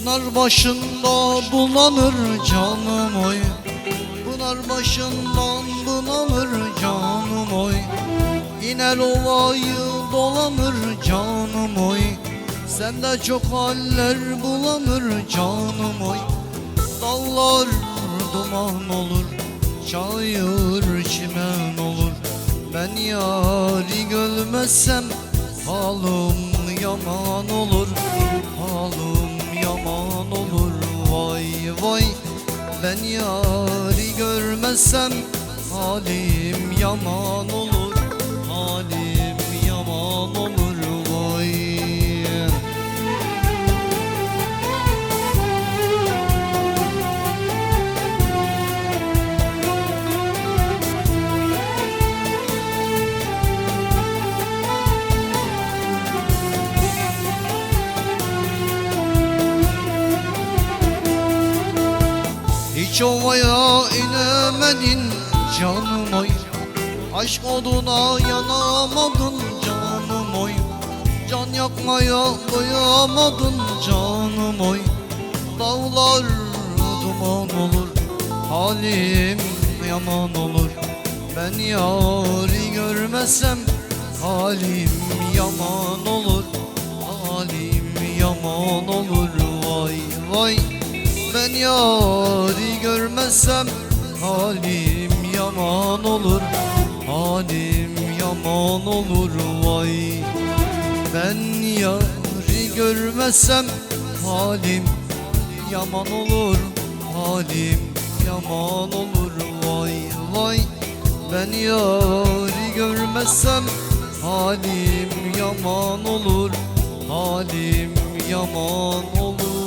Pınar başında bulanır canım oy. Pınar başından bulanır canım oy. İner ovayı dolanır canım oy. Sende çok haller bulanır canım oy. Dallar duman olur Çayır çimen olur. Ben yari görmezsem Halım yaman olur Vay Ben yari görmezsem Halim yaman olur Halim Hiç inemedin canım oy. Aşk oduna yanamadın canım oy. Can yakmaya doyamadın canım oy. Dağlar duman olur Halim yaman olur. Ben yari görmezsem Halim yaman olur. Halim yaman olur. Vay vay ben yari görmezsem halim yaman olur Halim yaman olur vay. Ben yari görmezsem halim yaman olur Halim yaman olur vay vay. Ben yari görmezsem halim yaman olur Halim yaman olur